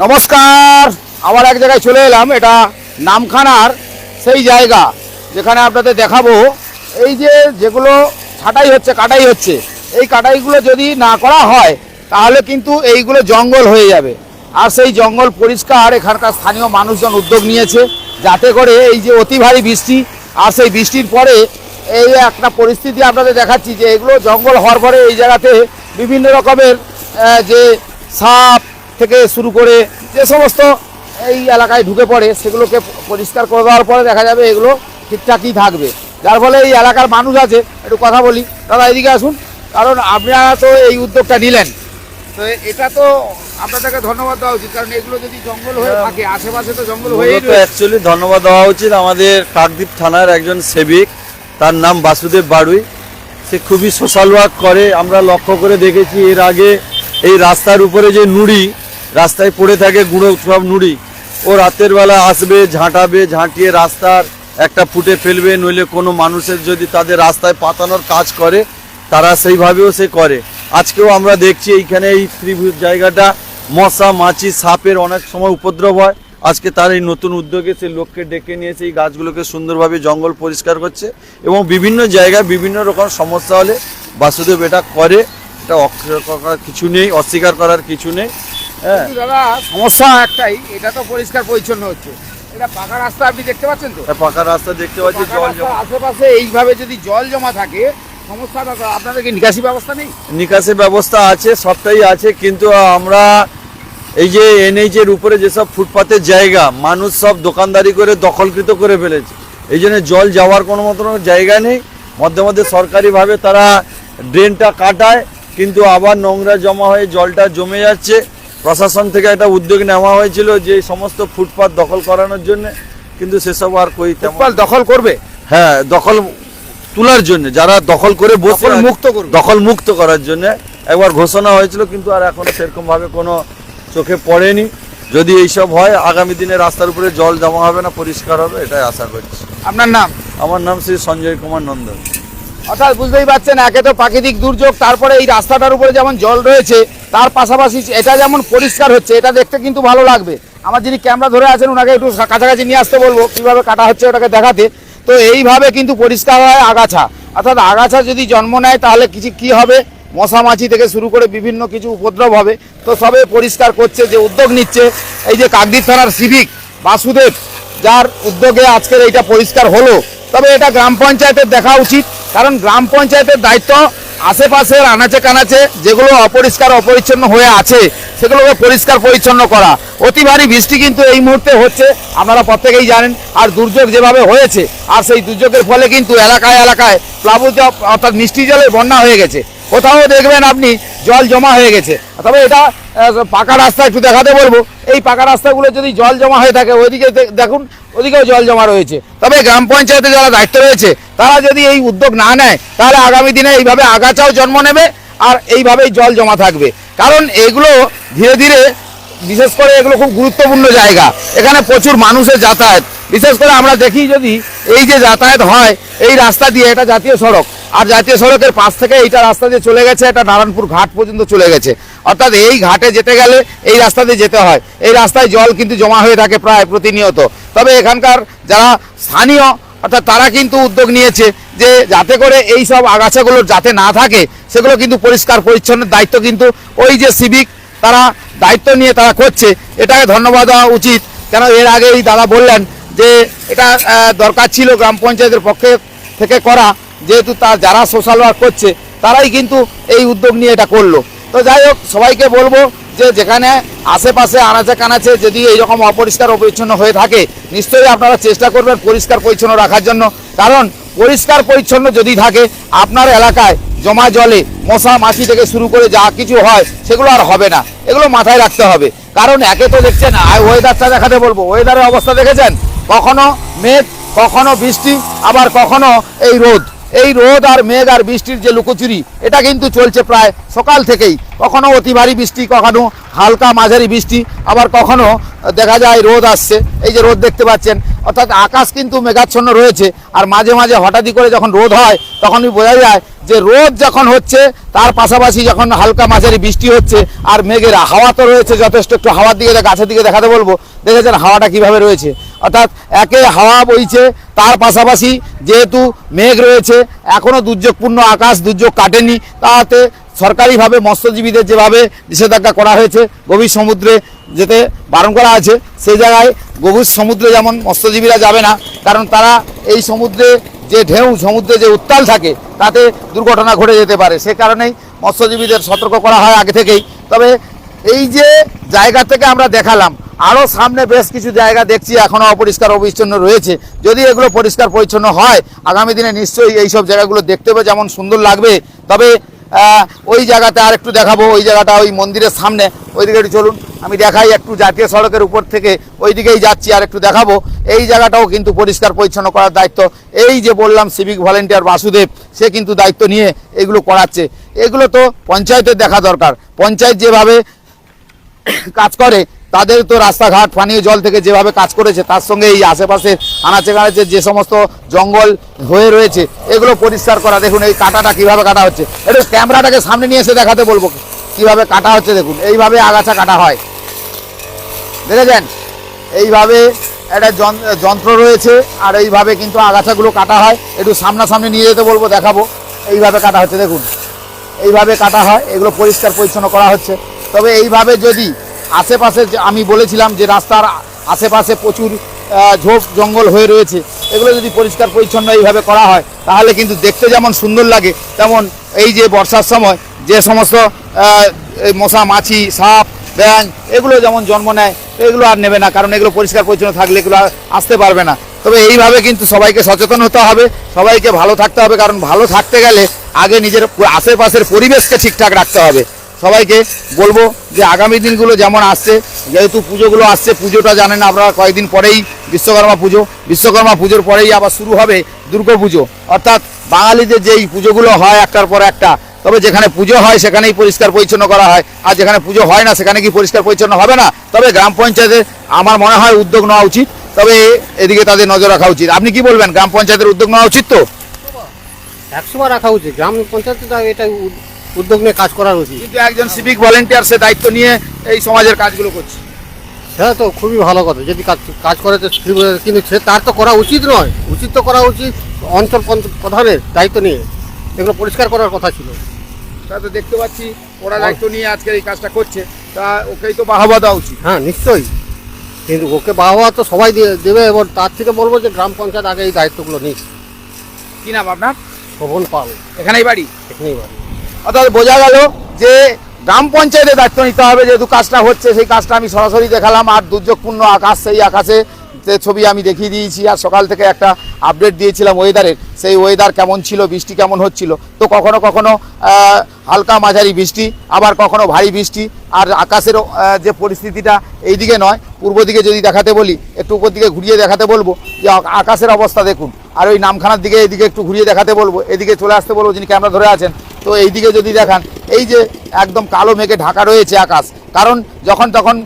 নমস্কার। আবার এক জায়গায় চলে এলাম, এটা নামখানার সেই জায়গা, যেখানে আপনাদের দেখাবো। এই যে যেগুলো ছাটাই হচ্ছে, কাটাই হচ্ছে, এই কাটাইগুলো যদি না করা হয়, তাহলে কিন্তু এইগুলো জঙ্গল হয়ে যাবে। আর সেই জঙ্গল পরিষ্কার, এখানকার স্থানীয় মানুষজন উদ্যোগ নিয়েছে, যাতে করে এই যে অতি ভারী বৃষ্টি, আর সেই বৃষ্টির পরে এই একটা পরিস্থিতি আপনাদের দেখাচ্ছি যে এগুলো জঙ্গল হওয়ার পরে এই জায়গাতে বিভিন্ন রকমের যে সাপ থেকে শুরু করে যে সমস্ত এই এলাকায় ঢুকে পড়ে সেগুলোকে পরিষ্কার করে দেওয়ার পরে দেখা যাবে এগুলো ঠিকঠাকই থাকবে। যার ফলে এই এলাকার মানুষ আছে একটু কথা বলি। দাদা এদিকে আসুন। কারণ আপনারা তো এই উদ্যোগটা নিলেন। তো এটা তো আপনাদেরকে ধন্যবাদ দেওয়া উচিত। কারণ এগুলো যদি জঙ্গল হয়ে থাকে আশেপাশে তো জঙ্গল হয়েই তো অ্যাকচুয়ালি ধন্যবাদ দেওয়া উচিত আমাদের কাকদ্বীপ থানার একজন সেবিক। তার নাম বাসুদেব বাড়ুই। সে খুবই সোশ্যাল ওয়ার্ক করে। আমরা লক্ষ্য করে দেখেছি এর আগে এই রাস্তার উপরে যে নুড়ি রাস্তায় পড়ে থাকে গুঁড়ো সব নুড়ি। ও রাতের বেলা আসবে, ঝাঁটাবে, ঝাঁটিয়ে রাস্তার একটা ফুটে ফেলবে, নইলে কোনো মানুষের যদি তাদের রাস্তায় পাতানোর কাজ করে, তারা সেইভাবেও সে করে। আজকেও আমরা দেখছি এইখানে এই ত্রিভুজ জায়গাটা মশা, মাছি, সাপের অনেক সময় উপদ্রব হয়। আজকে তার এই নতুন উদ্যোগে সেই লোককে ডেকে নিয়ে সেই গাছগুলোকে সুন্দরভাবে জঙ্গল পরিষ্কার করছে এবং বিভিন্ন জায়গায় বিভিন্ন রকম সমস্যা হলে বাসুদেব এটা করে। এটা অস্বীকার করার কিছু নেই, অস্বীকার করার কিছু নেই। দাদা সমস্যা একটাই এটা তো পরিষ্কার পরিচ্ছন্ন হচ্ছে। এটা পাকা রাস্তা আপনি দেখতে পাচ্ছেন তো? পাকা রাস্তা দেখতে পাচ্ছি জল জমা। আশেপাশে এইভাবে যদি জল জমা থাকে সমস্যাটা আপনাদের কি নিকাশি ব্যবস্থা নেই? নিকাশি ব্যবস্থা আছে সবটাই আছে কিন্তু আমরা এই যে এনএইচ এর উপরে যেসব ফুটপাতের জায়গা মানুষ সব দোকানদারি করে দখলকৃত করে ফেলেছে। এই জন্য জল যাওয়ার কোনো মতো জায়গা নেই। মধ্যে মধ্যে সরকারিভাবে তারা ড্রেনটা কাটায় কিন্তু আবার নোংরা জমা হয়ে জলটা জমে যাচ্ছে। প্রশাসন থেকে একটা উদ্যোগ নেওয়া হয়েছিল যে সমস্ত ফুটপাত দখল করানোর জন্য কিন্তু সেসব আর কই তেমন ফুটবল দখল করবে? হ্যাঁ দখল তোলার জন্য যারা দখল করে বসে মুক্ত করবে। দখল মুক্ত করার জন্য একবার ঘোষণা হয়েছিল কিন্তু আর এখন সেরকম ভাবে কোনো চোখে পড়েনি। যদি এইসব হয় আগামী দিনে রাস্তার উপরে জল জমা হবে না পরিষ্কার হবে এটাই আশা করছি। আপনার নাম? আমার নাম শ্রী সঞ্জয় কুমার নন্দন। অর্থাৎ বুঝতেই পারছেন, একে তো প্রাকৃতিক দুর্যোগ, তারপরে এই রাস্তাটার উপরে যেমন জল রয়েছে, তার পাশাপাশি এটা যেমন পরিষ্কার হচ্ছে, এটা দেখতে কিন্তু ভালো লাগবে। আমার যিনি ক্যামেরা ধরে আছেন ওনাকে একটু কাছাকাছি নিয়ে আসতে বলব, কীভাবে কাটা হচ্ছে ওটাকে দেখাতে। তো এইভাবে কিন্তু পরিষ্কার হয় আগাছা। অর্থাৎ আগাছা যদি জন্ম নেয়, তাহলে কিছু কি হবে? মশা মাছি থেকে শুরু করে বিভিন্ন কিছু উপদ্রব হবে। তো সবে পরিষ্কার করছে যে উদ্যোগ নিচ্ছে, এই যে কাকদ্বীপ থানার সিভিক বাসুদেব, যার উদ্যোগে আজকের এইটা পরিষ্কার হলো। তবে এটা গ্রাম পঞ্চায়েতের দেখা উচিত। কারণ গ্রাম পঞ্চায়েতের দায়িত্ব আশেপাশের আনাচে কানাচে যেগুলো অপরিষ্কার, অপরিচ্ছন্ন হয়ে আছে, সেগুলোকে পরিষ্কার, পরিচ্ছন্ন করা। অতি ভারী বৃষ্টি কিন্তু এই মুহূর্তে হচ্ছে, আপনারা প্রত্যেকেই জানেন, আর দুর্যোগ যেভাবে হয়েছে, আর সেই দুর্যোগের ফলে কিন্তু এলাকায় এলাকায় প্লাবুত অর্থাৎ মিষ্টি জলে বন্যা হয়ে গেছে। কোথাও দেখবেন আপনি, জল জমা হয়ে গেছে। তবে এটা পাকা রাস্তা একটু দেখাতে বলব। এই পাকা রাস্তাগুলো যদি জল জমা হয়ে থাকে, ওইদিকে দেখুন, ওদিকেও জল জমা রয়েছে। তবে গ্রাম পঞ্চায়েতে যারা দায়িত্ব রয়েছে তারা যদি এই উদ্যোগ না নেয়, তাহলে আগামী দিনে এইভাবে আগাছাও জন্ম নেবে আর এইভাবেই জল জমা থাকবে। কারণ এগুলো ধীরে ধীরে, বিশেষ করে এগুলো খুব গুরুত্বপূর্ণ জায়গা। এখানে প্রচুর মানুষের যাতায়াত। বিশেষ করে আমরা দেখি যদি এই যে যাতায়াত হয়, এই রাস্তা দিয়ে, এটা জাতীয় সড়ক, আর জাতীয় সড়কের পাশ থেকে এইটা রাস্তা দিয়ে চলে গেছে, এটা নারায়ণপুর ঘাট পর্যন্ত চলে গেছে। অর্থাৎ এই ঘাটে যেতে গেলে এই রাস্তা দিয়ে যেতে হয়। এই রাস্তায় জল কিন্তু জমা হয়ে থাকে প্রায় প্রতিনিয়ত। তবে এখানকার যারা স্থানীয় অর্থাৎ তারা কিন্তু উদ্যোগ নিয়েছে যে যাতে করে এই সব আগাছাগুলো যাতে না থাকে, সেগুলো কিন্তু পরিষ্কার পরিচ্ছন্নের দায়িত্ব কিন্তু ওই যে সিভিক তারা দায়িত্ব নিয়ে তারা করছে। এটাকে ধন্যবাদ দেওয়া উচিত। কেন এর আগে এই দাদা বললেন যে এটা দরকার ছিল গ্রাম পঞ্চায়েতের পক্ষে থেকে করা। যেহেতু তার যারা সোশ্যাল ওয়ার্ক করছে, তারাই কিন্তু এই উদ্যোগ নিয়ে এটা করল। তো যাই হোক, সবাইকে বলব যে যেখানে আশেপাশে আনাচে কানাচে যদি এইরকম অপরিষ্কার অপরিচ্ছন্ন হয়ে থাকে, নিশ্চয়ই আপনারা চেষ্টা করবেন পরিষ্কার পরিচ্ছন্ন রাখার জন্য। কারণ পরিষ্কার পরিচ্ছন্ন যদি থাকে, আপনার এলাকায় জমা জলে মশা মাছি থেকে শুরু করে যা কিছু হয়, সেগুলো আর হবে না। এগুলো মাথায় রাখতে হবে। কারণ একে তো দেখছেন ওয়েদারটা দেখাতে বলব। ওয়েদারের অবস্থা দেখেছেন? কখনো মেঘ, কখনো বৃষ্টি, আবার কখনো এই রোদ। এই রোদ আর মেঘ আর বৃষ্টির যে লুকোচুরি, এটা কিন্তু চলছে প্রায় সকাল থেকেই। কখনো অতি ভারী বৃষ্টি, কখনো হালকা মাঝারি বৃষ্টি, আবার কখনো দেখা যায় রোদ আসছে। এই যে রোদ দেখতে পাচ্ছেন, অর্থাৎ আকাশ কিন্তু মেঘাচ্ছন্ন রয়েছে, আর মাঝে মাঝে হঠাৎই করে যখন রোদ হয়, তখনই বোঝা যায় যে রোদ যখন হচ্ছে, তার পাশাপাশি যখন হালকা মাঝারি বৃষ্টি হচ্ছে, আর মেঘের হাওয়া তো রয়েছে যথেষ্ট, একটু হাওয়ার দিকে, গাছের দিকে দেখাতে বলব, দেখেছেন হাওয়াটা কীভাবে রয়েছে। অর্থাৎ একে হাওয়া বইছে, তার পাশাপাশি যেহেতু মেঘ রয়েছে এখনও দুর্যোগপূর্ণ আকাশ, দুর্যোগ কাটেনি, তাতে সরকারিভাবে মৎস্যজীবীদের যেভাবে নিষেধাজ্ঞা করা হয়েছে, গভীর সমুদ্রে যেতে বারণ করা আছে, সেই জায়গায় গভীর সমুদ্রে যেমন মৎস্যজীবীরা যাবে না, কারণ তারা এই সমুদ্রে যে ঢেউ, সমুদ্রে যে উত্তাল থাকে, তাতে দুর্ঘটনা ঘটে যেতে পারে। সে কারণেই মৎস্যজীবীদের সতর্ক করা হয় আগে থেকেই। তবে এই যে জায়গা থেকে আমরা দেখালাম আরও সামনে বেশ কিছু জায়গা দেখছি এখনও অপরিষ্কার অপরিচ্ছন্ন রয়েছে। যদি এগুলো পরিষ্কার পরিচ্ছন্ন হয়, আগামী দিনে নিশ্চয়ই এই সব জায়গাগুলো দেখতে হবে, যেমন সুন্দর লাগবে। তবে ওই জায়গাতে আর একটু দেখাবো, ওই জায়গাটা ওই মন্দিরের সামনে। ওইদিকে একটু চলুন, আমি দেখাই একটু জাতীয় সড়কের উপর থেকে ওই দিকেই যাচ্ছি আর একটু দেখাবো। এই জায়গাটাও কিন্তু পরিষ্কার পরিচ্ছন্ন করার দায়িত্ব। এই যে বললাম সিভিক ভলেন্টিয়ার বাসুদেব, সে কিন্তু দায়িত্ব নিয়ে এগুলো করাচ্ছে। এগুলো তো পঞ্চায়েতের দেখা দরকার। পঞ্চায়েত যেভাবে কাজ করে, তাদের তো রাস্তাঘাট, পানীয় জল থেকে যেভাবে কাজ করেছে, তার সঙ্গে এই আশেপাশে আনাচে কানাচে যে সমস্ত জঙ্গল হয়ে রয়েছে, এগুলো পরিষ্কার করা। দেখুন, এই কাটাটা কীভাবে কাটা হচ্ছে। একটু ক্যামেরাটাকে সামনে নিয়ে এসে দেখাতে বলব কীভাবে কাটা হচ্ছে, দেখুন। এইভাবে আগাছা কাটা হয়। দেখেছেন? এইভাবে একটা যন- যন্ত্র রয়েছে, আর এইভাবে কিন্তু আগাছাগুলো কাটা হয়। একটু সামনাসামনি নিয়ে যেতে বলব, দেখাবো। এইভাবে কাটা হচ্ছে, দেখুন। এইভাবে কাটা হয়, এগুলো পরিষ্কার পরিচ্ছন্ন করা হচ্ছে। তবে এইভাবে যদি আশেপাশে আমি বলেছিলাম যে রাস্তার আশেপাশে প্রচুর ঝোপ জঙ্গল হয়ে রয়েছে, এগুলো যদি পরিষ্কার পরিচ্ছন্ন এইভাবে করা হয়, তাহলে কিন্তু দেখতে যেমন সুন্দর লাগে, তেমন এই যে বর্ষার সময় যে সমস্ত মশা, মাছি, সাপ ব্যাং এগুলো যেমন জন্ম নেয়, এগুলো আর নেবে না, কারণ এগুলো পরিষ্কার পরিচ্ছন্ন থাকলে এগুলো আর আসতে পারবে না। তবে এইভাবে কিন্তু সবাইকে সচেতন হতে হবে, সবাইকে ভালো থাকতে হবে, কারণ ভালো থাকতে গেলে আগে নিজের আশেপাশের পরিবেশকে ঠিকঠাক রাখতে হবে। সবাইকে বলব যে আগামী দিনগুলো যেমন আসছে, যেহেতু পুজোগুলো আসছে, পুজোটা জানেন আপনারা, কয়েকদিন পরেই বিশ্বকর্মা পুজো। বিশ্বকর্মা পুজোর পরেই আবার শুরু হবে দুর্গা পুজো। অর্থাৎ বাঙালিদের যেই পুজোগুলো হয় একটার পর একটা, তবে যেখানে পুজো হয় সেখানেই পরিষ্কার পরিচ্ছন্ন করা হয়। আর যেখানে পুজো হয় না, সেখানে কি পরিষ্কার পরিচ্ছন্ন হবে না? তবে গ্রাম পঞ্চায়েতের আমার মনে হয় উদ্যোগ নেওয়া উচিত, তবে এদিকে তাদের নজর রাখা উচিত। আপনি কি বলবেন? গ্রাম পঞ্চায়েতের উদ্যোগ নেওয়া উচিত তো? একশোবার রাখা উচিত। গ্রাম পঞ্চায়েত এটা উদ্যোগ নিয়ে কাজ করা উচিত। কিন্তু একজন সিভিক ভলেন্টিয়ার সে দায়িত্ব নিয়ে এই সমাজের কাজগুলো করছে। সেটা তো খুবই ভালো কথা। যদি কাজ কাজ করে তো কিন্তু সে তার তো করা উচিত নয়। উচিত তো করা উচিত অঞ্চল প্রধানের দায়িত্ব নিয়ে। এগুলো পরিষ্কার করার কথা ছিল। তা তো দেখতে পাচ্ছি ওরা দায়িত্ব নিয়ে আজকে এই কাজটা করছে। তা ওকেই তো বাহবা দেওয়া উচিত। হ্যাঁ নিশ্চয়ই। কিন্তু ওকে বাহবা তো সবাই দেবে এবং তার থেকে বলব যে গ্রাম পঞ্চায়েত আগে এই দায়িত্বগুলো নিক। কি নাম আপনার? শোভন পাল। এখানেই বাড়ি? এখানেই বাড়ি। অর্থাৎ বোঝা গেল যে গ্রাম পঞ্চায়েতের দায়িত্ব নিতে হবে, যেহেতু কাজটা হচ্ছে, সেই কাজটা আমি সরাসরি দেখালাম। আর দুর্যোগপূর্ণ আকাশ, সেই আকাশে যে ছবি আমি দেখিয়ে দিয়েছি, আর সকাল থেকে একটা আপডেট দিয়েছিলাম ওয়েদারের সেই ওয়েদার কেমন ছিল, বৃষ্টি কেমন হচ্ছিল? তো কখনো কখনো হালকা মাঝারি বৃষ্টি, আবার কখনো ভারী বৃষ্টি। আর আকাশের যে পরিস্থিতিটা এই দিকে নয়, পূর্ব দিকে যদি দেখাতে বলি, একটু উপর দিকে ঘুরিয়ে দেখাতে বলব, যে আকাশের অবস্থা দেখুন। আর ওই নামখানার দিকে, এদিকে একটু ঘুরিয়ে দেখাতে বলব, এদিকে চলে আসতে বলব যিনি ক্যামেরা ধরে আছেন তো এইদিকে যদি দেখান, এই যে একদম কালো মেঘে ঢাকা রয়েছে আকাশ, কারণ যখন তখন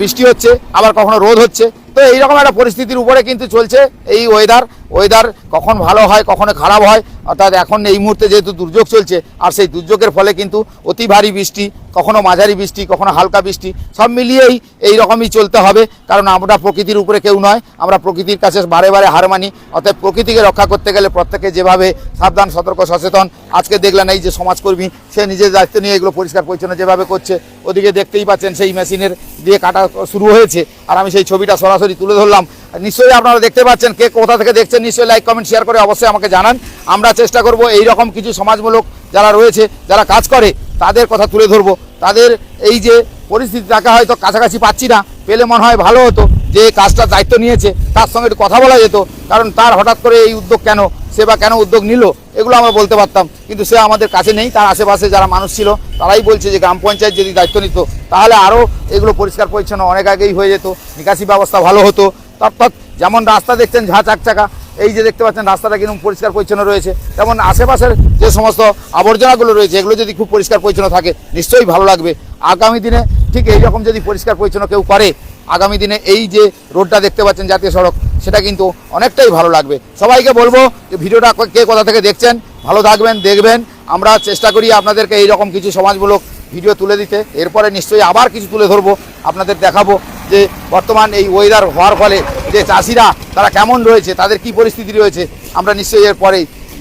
বৃষ্টি হচ্ছে, আবার কখনো রোদ হচ্ছে, তো এইরকম একটা পরিস্থিতির উপরে কিন্তু চলছে এই ওয়েদার ওয়েদার কখন ভালো হয়, কখনো খারাপ হয়, অর্থাৎ এখন এই মুহূর্তে যেহেতু দুর্যোগ চলছে, আর সেই দুর্যোগের ফলে কিন্তু অতি ভারী বৃষ্টি, কখনো মাঝারি বৃষ্টি, কখনো হালকা বৃষ্টি, সব মিলিয়েই এই রকমই চলতে হবে, কারণ আমরা প্রকৃতির উপরে কেউ নয়, আমরা প্রকৃতির কাছে বারে বারে হার মানি অর্থাৎ প্রকৃতিকে রক্ষা করতে গেলে প্রত্যেকে যেভাবে সাবধান, সতর্ক, সচেতন, আজকে দেখলেন এই যে সমাজকর্মী, সে নিজের দায়িত্ব নিয়ে এগুলো পরিষ্কার পরিচ্ছন্ন যেভাবে করছে, ওদিকে দেখতেই পাচ্ছেন সেই মেশিনের দিয়ে কাটা শুরু হয়েছে, আর আমি সেই ছবিটা সরাসরি তুলে ধরলাম নিশ্চয়ই আপনারা দেখতে পাচ্ছেন কে কোথা থেকে দেখছেন, নিশ্চয়ই লাইক কমেন্ট শেয়ার করে অবশ্যই আমাকে জানান। আমরা চেষ্টা করব এই রকম কিছু সমাজমূলক যারা রয়েছে, যারা কাজ করে, তাদের কথা তুলে ধরবো। তাদের এই যে পরিস্থিতি, তাকে হয়তো কাছাকাছি পাচ্ছি না। পেলে মনে হয় ভালো হতো যে কাজটার দায়িত্ব নিয়েছে, তার সঙ্গে একটু কথা বলা যেত। কারণ তার হঠাৎ করে এই উদ্যোগ কেন, সে বা কেন উদ্যোগ নিল, এগুলো আমরা বলতে পারতাম। কিন্তু সে আমাদের কাছে নেই, তার আশেপাশে যারা মানুষ ছিল, তারাই বলছে যে গ্রাম পঞ্চায়েত যদি দায়িত্ব নিত, তাহলে আরও এগুলো পরিষ্কার পরিচ্ছন্ন অনেক আগেই হয়ে যেত, নিকাশি ব্যবস্থা ভালো হতো অর্থাৎ যেমন রাস্তা দেখছেন ঝাঁ চাকচাকা, এই যে দেখতে পাচ্ছেন রাস্তাটা কিন্তু পরিষ্কার পরিচ্ছন্ন রয়েছে। তেমন আশেপাশের যে সমস্ত আবর্জনাগুলো রয়েছে, এগুলো যদি খুব পরিষ্কার পরিচ্ছন্ন থাকে, নিশ্চয়ই ভালো লাগবে। আগামী দিনে ঠিক এই রকম যদি পরিষ্কার পরিচ্ছন্ন কেউ করে, আগামী দিনে এই যে রোডটা দেখতে পাচ্ছেন জাতীয় সড়ক, সেটা কিন্তু অনেকটাই ভালো লাগবে। সবাইকে বলব যে ভিডিওটা কে কোথা থেকে দেখছেন, ভালো থাকবেন, দেখবেন। আমরা চেষ্টা করি আপনাদেরকে এই রকম কিছু সমাজমূলক ভিডিও তুলে দিতে। এরপরে নিশ্চয়ই আবার কিছু তুলে ধরবো। আপনাদের দেখাবো যে বর্তমান এই ওয়েদার হওয়ার ফলে যে চাষিরা তারা কেমন রয়েছে, তাদের কি পরিস্থিতি রয়েছে, আমরা নিশ্চয়ই এরপরে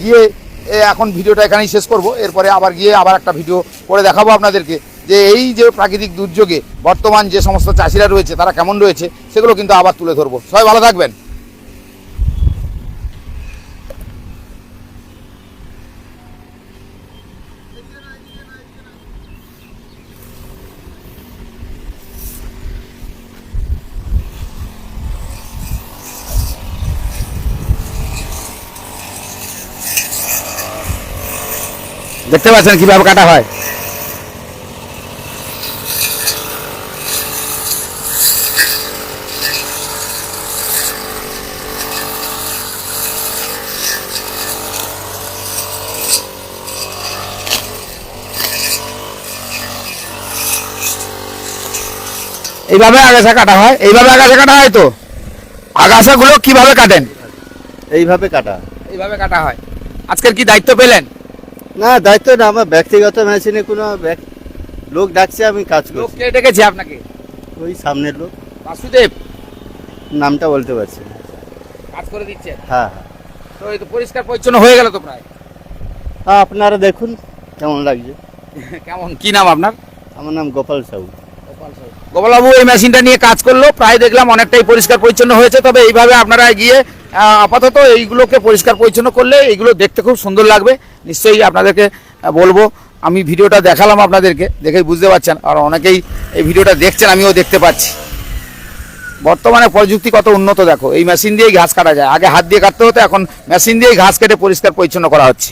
গিয়ে এখন ভিডিওটা এখানেই শেষ করব। এরপরে আবার গিয়ে আবার একটা ভিডিও করে দেখাবো আপনাদেরকে যে এই যে প্রাকৃতিক দুর্যোগে বর্তমান যে সমস্ত চাষিরা রয়েছে, তারা কেমন রয়েছে, সেগুলো কিন্তু আবার তুলে ধরবো। সবাই ভালো থাকবেন। দেখতে পাচ্ছেন কীভাবে কাটা হয়? এইভাবে আগাছা কাটা হয়? এইভাবে আগাছা কাটা হয় তো? আগাছাগুলো কীভাবে কাটেন? এইভাবে কাটা। এইভাবে কাটা হয়। আজকের কি দায়িত্ব পেলেন? না দায়িত্ব না আমার ব্যক্তিগত মেশিনে কোনো ব্যক- লোক ডাকছে আমি কাজ লোক করছি কে ডেকেছে আপনাকে? ওই সামনের লোক। বাসুদেব? নামটা বলতে পারছি না। কাজ করে দিচ্ছেন? হ্যাঁ হ্যাঁ। তো এই তো পরিষ্কার পরিচ্ছন্ন হয়ে গেল তো প্রায়। হ্যাঁ আপনারা দেখুন কেমন লাগছে। কেমন? কি নাম আপনার? আমার নাম গোপাল সাহু। গোপালবাবু এই মেশিনটা নিয়ে কাজ করল। প্রায় দেখলাম অনেকটাই পরিষ্কার পরিচ্ছন্ন হয়েছে তবে এইভাবে আপনারা গিয়ে আপাতত এইগুলোকে পরিষ্কার পরিচ্ছন্ন করলে এইগুলো দেখতে খুব সুন্দর লাগবে। নিশ্চয়ই আপনাদেরকে বলব, আমি ভিডিওটা দেখালাম আপনাদেরকে দেখেই বুঝতে পারছেন। আর অনেকেই এই ভিডিওটা দেখছেন, আমিও দেখতে পাচ্ছি। বর্তমানে প্রযুক্তি কত উন্নত, দেখো। এই মেশিন দিয়েই ঘাস কাটা যায়। আগে হাত দিয়ে কাটতে হতো, এখন মেশিন দিয়েই ঘাস কেটে পরিষ্কার পরিচ্ছন্ন করা হচ্ছে।